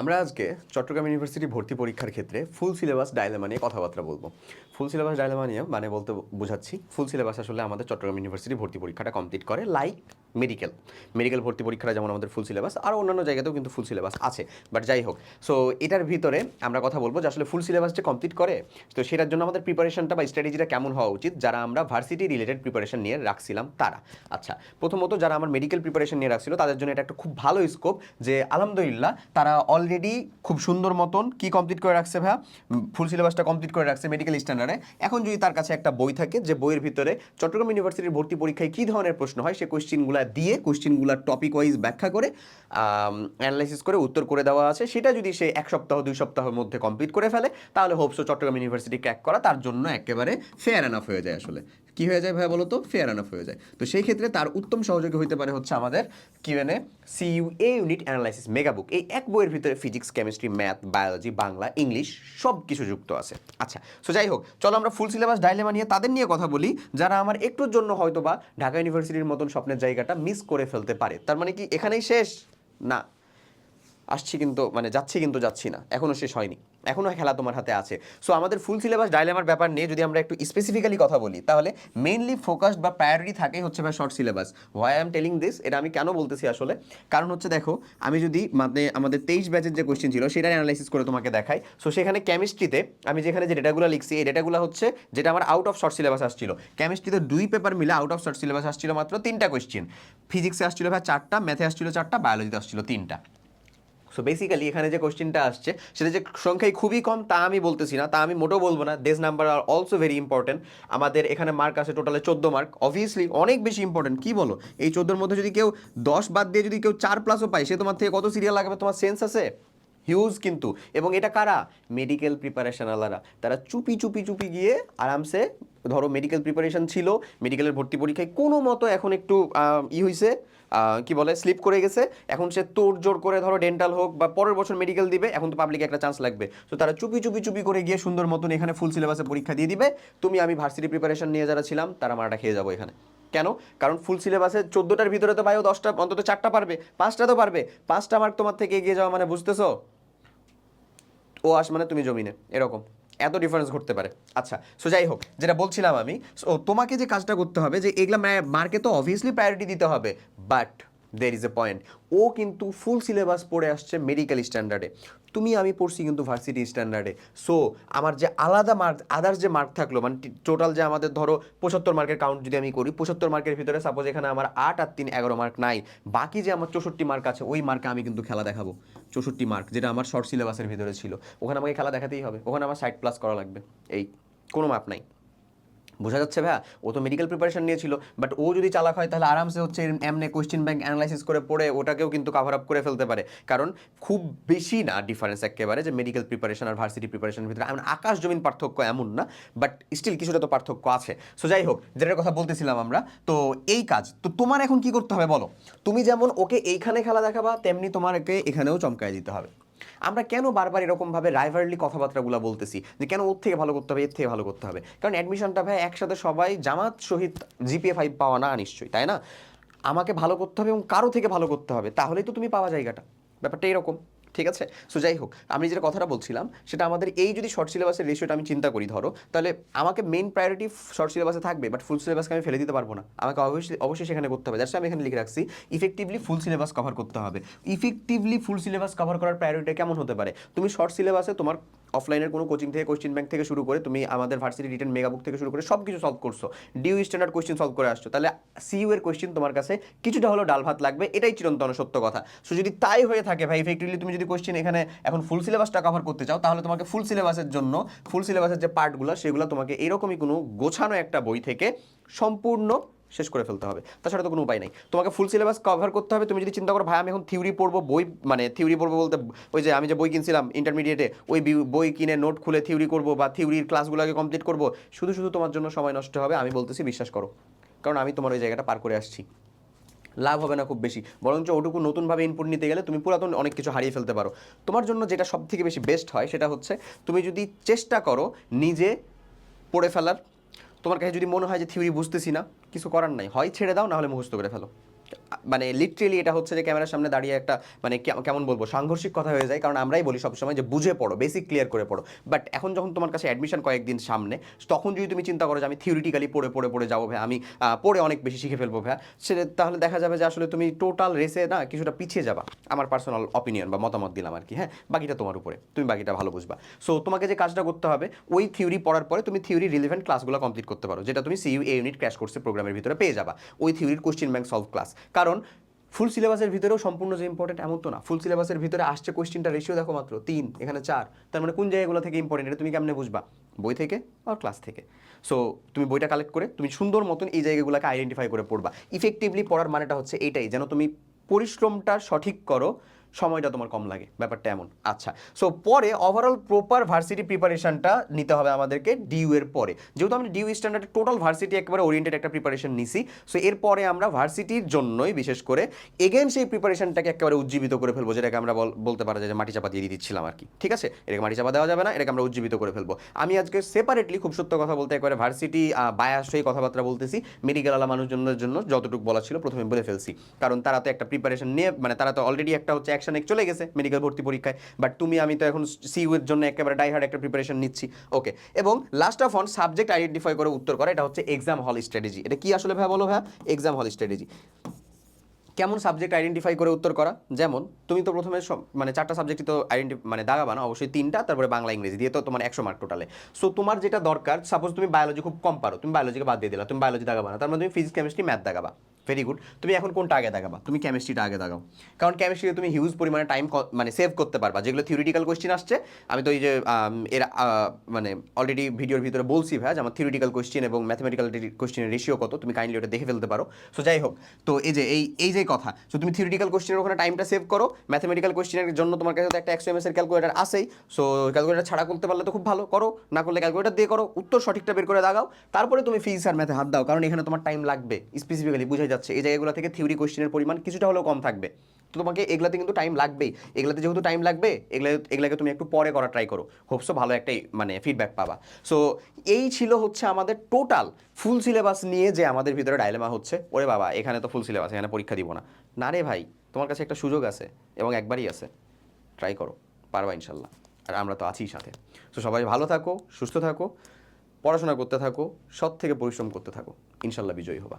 আমরা আজকে চট্টগ্রাম ইউনিভার্সিটি ভর্তি পরীক্ষার ক্ষেত্রে ফুল সিলেবাস ডায়লেমা নিয়ে কথাবার্তা বলব। ফুল সিলেবাস ডায়লেমা নিয়ে মানে বলতে বোঝাচ্ছি ফুল সিলেবাস আসলে আমাদের চট্টগ্রাম ইউনিভার্সিটি ভর্তি পরীক্ষাটা কমপ্লিট করে লাইক মেডিকেল মেডিকেল ভর্তি পরীক্ষাটা যেমন আমাদের ফুল সিলেবাস আর অন্যান্য জায়গাতেও কিন্তু ফুল সিলেবাস আছে বাট যাই হোক সো এটার ভিতরে আমরা কথা বলব যে আসলে ফুল সিলেবাস যে কমপ্লিট করে, তো সেটার জন্য আমাদের প্রিপারেশনটা বা স্ট্র্যাটেজিটা কেমন হওয়া উচিত, যারা আমরা ভার্সিটি রিলেটেড প্রিপারেশন নিয়ে রাখছিলাম তারা। আচ্ছা প্রথমত যারা আমার মেডিকেল প্রিপারেশন নিয়ে রাখছিল, তাদের জন্য এটা একটা খুব ভালো স্কোপ যে আলহামদুলিল্লাহ তারা অলরেডি খুব সুন্দর মতন কি কমপ্লিট করে রাখছে ভাইয়া? ফুল সিলেবাসটা কমপ্লিট করে রাখছে মেডিকেল স্ট্যান্ডার্ডে এখন যদি তার কাছে একটা বই থাকে, যে বইয়ের ভিতরে চট্টগ্রাম ইউনিভার্সিটির ভর্তি পরীক্ষায় কী ধরনের প্রশ্ন হয়, সে কোশ্চিনগুলো দিয়ে কোশ্চিনগুলোর টপিক ওয়াইজ ব্যাখ্যা করে অ্যানালাইসিস করে উত্তর করে দেওয়া আছে। সেটা যদি সে এক সপ্তাহ, দুই সপ্তাহের মধ্যে কমপ্লিট করে ফেলে, তাহলে হোপসো চট্টগ্রাম ইউনিভার্সিটি ক্র্যাক করা তার জন্য একেবারে ফেয়ার এনাফ হয়ে যায় আসলে। কি হয়ে যায় ভাই বলো তো ফেয়ার এনাফ হয়ে যায়। তো সেই ক্ষেত্রে তার উত্তম সহযোগী হইতে পারে হচ্ছে আমাদের QnA CU A unit analysis megabook এই এক বইয়ের ভিতরে physics chemistry math biology Bangla English সব কিছু যুক্ত আছে। আচ্ছা সো যাই হোক, চলো আমরা ফুল সিলেবাস ডাইলেমা নিয়ে তাদের নিয়ে কথা বলি, যারা আমার একটুর জন্য হয়তো বা ঢাকা ইউনিভার্সিটির মতন স্বপ্নের জায়গাটা মিস করে ফেলতে পারে। তার মানে কি এখানেই শেষ? না। আসছি কিন্তু মানে যাচ্ছি কিন্তু যাচ্ছি না। এখনও শেষ হয়নি। এখনও খেলা তোমার হাতে আছে। সো আমাদের ফুল সিলেবাস ডাইলেমার ব্যাপার নিয়ে যদি আমরা একটু স্পেসিফিক্যালি কথা বলি, তাহলে মেইনলি ফোকাসড বা প্রায়োরিটি থাকে হচ্ছে ভাই short syllabus why I am telling this এটা আমি কেন বলতেছি আসলে? কারণ হচ্ছে দেখো, আমি যদি মানে আমাদের তেইশ ব্যাচের যে কোয়েশ্চেন ছিল সেটা অ্যানালাইসিস করে তোমাকে দেখাই। সো সেখানে কেমিস্ট্রিতে আমি যেখানে যে ডেটাগুলো লিখছি, এই ডেটাগুলো হচ্ছে যেটা আমার আউট অফ শর্ট সিলেবাস আসছিল। কেমিস্ট্রিতে দুই পেপার মিলে আউট অফ শর্ট সিলেবাস আসছিল মাত্র তিনটা কোয়েশ্চেন ফিজিক্সে আসছিল ভাই চারটা ম্যাথে আসছিল চারটা বায়োলজিতে আসছিল তিনটা। সো বেসিক্যালি এখানে যে কোশ্চেনটা আসছে, সেটা যে সংখ্যায় খুবই কম, তা আমি বলতেছি না, তা আমি মোটেও বলব না। দেশ নাম্বার আর অলসো ভেরি ইম্পর্টেন্ট আমাদের এখানে মার্ক আছে টোটালে চোদ্দ মার্ক অবভিয়াসলি অনেক বেশি ইম্পর্টেন্ট কী বলো? এই চোদ্দোর মধ্যে যদি কেউ দশ বাদ দিয়ে যদি কেউ চার প্লাসও পায়, সে তোমার থেকে কত সিরিয়াল লাগবে? তোমার সেন্স আছে? হিউজ কিন্তু। এবং এটা কারা? মেডিকেল প্রিপারেশন আলারা। তারা চুপি চুপি চুপি গিয়ে আরামসে, ধরো মেডিকেল প্রিপারেশন ছিল মেডিকেলের ভর্তি পরীক্ষায় কোনো মতো এখন একটু ই হয়েছে কি বলে স্লিপ করে গেছে। এখন সে তোর জোর করে, ধরো ডেন্টাল হোক বা পরের বছর মেডিকেল দিবে, এখন তো পাবলিকে একটা চান্স লাগবে। তো তারা চুপি চুপি চুপি করে গিয়ে সুন্দর মতন এখানে ফুল সিলেবাসে পরীক্ষা দিয়ে দিবে, তুমি আমি ভার্সিটি প্রিপারেশন নিয়ে যারা ছিলাম, তারা মারাটা খেয়ে যাব এখানে। কেন? কারণ ফুল সিলেবাসে চোদ্দোটার ভিতরে তো ভাইও দশটা, অন্তত চারটা পারবে, পাঁচটা তো পারবে। পাঁচটা মার্ক তোমার থেকে এগিয়ে যাওয়া মানে বুঝতেছো? ও আস মানে তুমি জমিনে, এরকম। এত ডিফারেন্স ঘটতে পারে। আচ্ছা সো যাই হোক, যেটা বলছিলাম আমি সো তোমাকে যে কাজটা করতে হবে, যে এগুলো মার্কে তো অবভিয়াসলি প্রায়োরিটি দিতে হবে but there is a point ও কিন্তু ফুল সিলেবাস পড়ে আসছে মেডিকেল স্ট্যান্ডার্ডে তুমি আমি পড়ছি কিন্তু ভার্সিটি স্ট্যান্ডার্ডে সো আমার যে আলাদা মার্ক আদার্স যে মার্ক থাকল মানে টোটাল যে আমাদের ধরো পঁচাত্তর মার্কের কাউন্ট যদি আমি করি, পঁচাত্তর মার্কের ভিতরে সাপোজ এখানে আমার আট আর তিন এগারো মার্ক নাই। বাকি যে আমার চৌষট্টি মার্ক আছে, ওই মার্কে আমি কিন্তু খেলা দেখাবো। চৌষট্টি মার্ক যেটা আমার শর্ট সিলেবাসের ভিতরে ছিল। ওখানে আমাকে খেলা দেখাতেই হবে। ওখানে আমার সাইড প্লাস করা লাগবে। এই, কোনো মাপ নাই। বোঝা যাচ্ছে ভাইয়া? ও তো মেডিকেল প্রিপারেশন নিয়েছিল বাট ও যদি চালাক হয় তাহলে আরামসে হচ্ছে এমনি কোয়েশ্চেন ব্যাংক অ্যানালাইসিস করে পড়ে ওটাকেও কিন্তু কাভার আপ করে ফেলতে পারে। কারণ খুব বেশি না ডিফারেন্স একেবারে যে মেডিকেল প্রিপারেশন আর ভার্সিটি প্রিপারেশনের ভিতরে। এমন আকাশ জমিন পার্থক্য এমন না বাট স্টিল কিছুটা তো পার্থক্য আছে। সো যাই হোক, যেটার কথা বলতেছিলাম আমরা, তো এই কাজ, তো তোমার এখন কি করতে হবে বলো? তুমি যেমন ওকে এইখানে খেলা দেখাবা, তেমনি তোমাকে এখানেও চমকায় দিতে হবে। আমরা কেন বারবার এরকমভাবে রাইভারলি কথাবার্তাগুলো বলতেছি? যে কেন ওর থেকে ভালো করতে হবে, এর থেকে ভালো করতে হবে? কারণ অ্যাডমিশনটা ভাই একসাথে সবাই জামাত সহিত জিপিএ ফাইভ পাওয়া না নিশ্চয়ই, তাই না? আমাকে ভালো করতে হবে এবং কারও থেকে ভালো করতে হবে, তাহলেই তো তুমি পাওয়া জায়গাটা। ব্যাপারটা এরকম। ঠিক আছে? সো যাই হোক, আমি যেটা কথাটা বলছিলাম, সেটা আমাদের এই যদি শর্ট সিলেবাসের রেশিওটা আমি চিন্তা করি, ধরো, তাহলে আমাকে মেইন প্রায়োরিটি শর্ট সিলেবাসে থাকবে বাট ফুল সিলেবাসকে আমি ফেলে দিতে পারব না। আমাকে অবশ্যই অবশ্যই সেখানে করতে হবে। দ্যাটস আমি এখানে লিখে রাখছি ইফেক্টিভলি ফুল সিলেবাস কভার করতে হবে। ইফেক্টিভলি ফুল সিলেবাস কভার করার প্রায়োরিটি কেমন হতে পারে? তুমি শর্ট সিলেবাসে তোমার অফলাইনের কোনো কোচিং থেকে কোশ্চেন ব্যাংক থেকে শুরু করে, তুমি আমাদের ভার্সিটি রিটার্ন মেগাবুক থেকে শুরু করে সব কিছু সলভ করছ। ডিউ স্ট্যান্ডার্ড কোশ্চেন সলভ করে আসছো। তাহলে সিইউ এর কোশ্চেন তোমার কাছে কিছুটা হলো ডাল ভাত লাগবে। এটাই চিরন্তন সত্য কথা। সো যদি তাই হয়ে থাকে ভাই ইফেক্টিভলি তুমি যদি কোশ্চেন এখানে এখন ফুল সিলেবাসটা কভার করতে চাও, তাহলে তোমাকে ফুল সিলেবাসের জন্য ফুল সিলেবাসের যে পার্টগুলো সেগুলো তোমাকে এরকমই কোনো গোছানো একটা বই থেকে সম্পূর্ণ শেষ করে ফেলতে হবে। তাছাড়া তো কোনো উপায় নেই। তোমাকে ফুল সিলেবাস কভার করতে হবে। তুমি যদি চিন্তা করো, ভাই, আমি এখন থিওরি পড়ব, বই মানে থিওরি পড়ব বলতে, ওই যে আমি যে বই কিনছিলাম ইন্টারমিডিয়েটে ওই বই কিনে নোট খুলে থিওরি করব বা থিওরির ক্লাসগুলোকে কমপ্লিট করব, শুধু শুধু তোমার জন্য সময় নষ্ট হবে, আমি বলতেছি বিশ্বাস করো। কারণ আমি তোমার ওই জায়গাটা পার করে আসছি। লাভ হবে না খুব বেশি। বরঞ্চ ওটুকু নতুনভাবে ইনপুট নিতে গেলে তুমি পুরাতন অনেক কিছু হারিয়ে ফেলতে পারো। তোমার জন্য যেটা সব থেকে বেশি বেস্ট হয় সেটা হচ্ছে তুমি যদি চেষ্টা করো নিজে পড়ে ফেলার, তোমার কাছে যদি মনে হয় যে থিওরি বুঝতেছি না, কিছু করার নাই, হয় ছেড়ে দাও নাহলে মুখস্থ করে ফেলো। মানে লিটারেলি এটা হচ্ছে যে ক্যামেরার সামনে দাঁড়িয়ে একটা মানে কেমন বলব, সাংঘর্ষিক কথা হয়ে যায়। কারণ আমরাই বলি সবসময় যে বুঝে পড়ো বেসিক ক্লিয়ার করে পড়ো। বাট এখন যখন তোমার কাছে অ্যাডমিশন কয়েকদিন সামনে, তখন যদি তুমি চিন্তা করো যে আমি থিওরিটিক্যালি পড়ে পড়ে পড়ে যাব ভাই আমি পড়ে অনেক বেশি শিখে ফেলব ভাই সেটা তাহলে দেখা যাবে যে আসলে তুমি টোটাল রেসে না কিছুটা পিছিয়ে যাবা। আমার পার্সোনাল অপিনিয়ন বা মতামত দিলাম আর কি হ্যাঁ? বাকিটা তোমার উপরে, তুমি বাকিটা ভালো বুঝবা। সো তোমাকে যে কাজটা করতে হবে, ওই থিওরি পড়ার পরে তুমি থিওরি রিলেভেন্ট ক্লাসগুলো কমপ্লিট করতে পারো, যেটা তুমি সিইউ এ ইউনিট ক্র্যাশ কোর্সের প্রোগ্রামের ভিতরে পেয়ে যাবা। ওই থিওরির কোশ্চেন ব্যাংক সলভ ক্লাস কারণ ফুল সিলেবাসের ভিতরেও সম্পূর্ণ যে ইম্পর্টেন্ট এমন তো না। ফুল সিলেবাসের ভিতরে আসছে কোশ্চেনটা রেশিও দেখো মাত্র তিন, এখানে চার। তার মানে কোন জায়গাগুলো থেকে ইম্পর্টেন্ট এটা তুমি কেমনে বুঝবা? বই থেকে আর ক্লাস থেকে? সো তুমি বইটা কালেক্ট করে তুমি সুন্দর মতন এই জায়গাগুলোকে আইডেন্টিফাই করে পড়বা। ইফেক্টিভলি পড়ার মানেটা হচ্ছে এটাই, যেন তুমি পরিশ্রমটা সঠিক করো সময়টা তোমার কম লাগে, ব্যাপারটা এমন। আচ্ছা সো পরে ওভারঅল প্রপার ভার্সিটি প্রিপারেশনটা নিতে হবে আমাদেরকে ডিউ এর পরে। যেহেতু আমরা ডিউ স্ট্যান্ডার্ডে টোটাল ভার্সিটি একেবারে ওরিয়েন্টেড একটা প্রিপারেশন নিছি সো এরপরে আমরা ভার্সিটির জন্যই বিশেষ করে এগেন সেই প্রিপারেশনটাকে একেবারে উজ্জীবিত করে ফেলব, যেটাকে আমরা বল- বলতে পারা যায় যে মাটি চাপা দিয়ে দিয়ে দিচ্ছিলাম আর কি, ঠিক আছে? এটাকে মাটি চাপা দেওয়া যাবে না, এটাকে আমরা উজ্জীবিত করে ফেলব। আমি আজকে সেপারেটলি খুব সত্য কথা বলতে একেবারে ভার্সিটি বায়াস হয়ে কথাবার্তা বলতেছি মেডিকেল আলা মানুষজনের জন্য যতটুকু বলা ছিল প্রথমে বলে ফেলছি। কারণ তারা তো একটা প্রিপারেশন নিয়ে মানে তারা তো অলরেডি একটা হচ্ছে অ্যাকশনে চলে গেছে মেডিকেল ভর্তি পরীক্ষায়। বাট তুমি, আমি তো এখন সিইউ এর জন্য একেবারে ডাইহার্ড একটা প্রিপারেশন নিচ্ছি। ওকে এবং last of on subject identify করে উত্তর করা, এটা হচ্ছে এক্সাম হল স্ট্র্যাটেজি এটা কি আসলে ভাই বলো ভাই এক্সাম হল স্ট্র্যাটেজি কেমন সাবজেক্ট আইডেন্টিফাই করে উত্তর করা? যেমন, তুমি তো প্রথমে মানে চারটা সাবজেক্টই তো আইডেন্টি মানে দাগাবা না, অবশ্যই তিনটা, তারপরে বাংলা, ইংরেজি দিয়ে তো তোমার একশো মার্ক টোটালে সো তোমার যেটা দরকার সাপোজ তুমি বায়োলজি খুব কম পারো, তুমি বায়োলজিকে বাদ দিয়ে দিলা, তুমি বায়োলজি দাগাবা না, তার মানে তুমি ফিজিক্স কেমিস্ট্রি ম্যাথ দাগাবা। ভেরি গুড তুমি এখন কোনটা আগে দেখাবা? তুমি কেমিস্ট্রিটা আগে দেখাও। কারণ কেমিস্ট্রিতে তুমি হিউজ পরিমাণে টাইম মানে সেভ করতে পারবা। যেগুলো থিওরিটিক্যাল কোয়েশ্চেন আসছে, আমি তো এই যে এর মানে অলরেডি ভিডিওর ভিতরে বলছি ভাই আমার থিওরিটিক্যাল কোয়েশ্চেন এবং ম্যাথমেটিক্যাল কোয়েশ্চেনের রেশিও কত, তুমি কাইন্ডলি ওটা দেখে ফেলতে পারো। সো যাই হোক, তো এই যে, এই এই যে কথা সো তুমি থিওরিটিক্যাল কোয়েশ্চেনের ওখানে টাইমটা সেভ করো। ম্যাথমেটিক্যাল কোয়েশ্চেনের জন্য তোমার কাছে তো একটা একশো এম এর ক্যালকুলেটার আসেই সো ক্যালকুলেটার ছাড়া করতে পারলে তো খুব ভালো করো, না করলে ক্যালকুলেটার দিয়ে করো। উত্তর সঠিকটা বের করে দাগাও তারপরে তুমি ফিজিক্স আর ম্যাথে হাত দাও, কারণ এখানে তোমার টাইম লাগবে স্পেসিফিক্যালি বুঝে যাচ্ছে। এই জায়গাগুলো থেকে থিওরি কোয়েশ্চেনের পরিমাণ কিছুটা হলেও কম থাকবে। তো তোমাকে এগুলাতে কিন্তু টাইম লাগবেই। এগুলাতে যেহেতু টাইম লাগবে, এগুলা, এগুলাকে তুমি একটু পরে করা ট্রাই করো। হোপসো ভালো একটা মানে ফিডব্যাক পাবা। সো এই ছিল হচ্ছে আমাদের টোটাল ফুল সিলেবাস নিয়ে যে আমাদের ভিতরে ডায়লেমা হচ্ছে। ওরে বাবা, এখানে তো ফুল সিলেবাস এখানে পরীক্ষা দিব না। না রে ভাই, তোমার কাছে একটা সুযোগ আছে এবং একবারই আছে। ট্রাই করো, পারবা ইনশাল্লাহ। আর আমরা তো আছি সাথে। তো সবাই ভালো থাকো, সুস্থ থাকো, পড়াশোনা করতে থাকো সৎ থেকে পরিশ্রম করতে থাকো। ইনশাল্লাহ বিজয়ী হবা।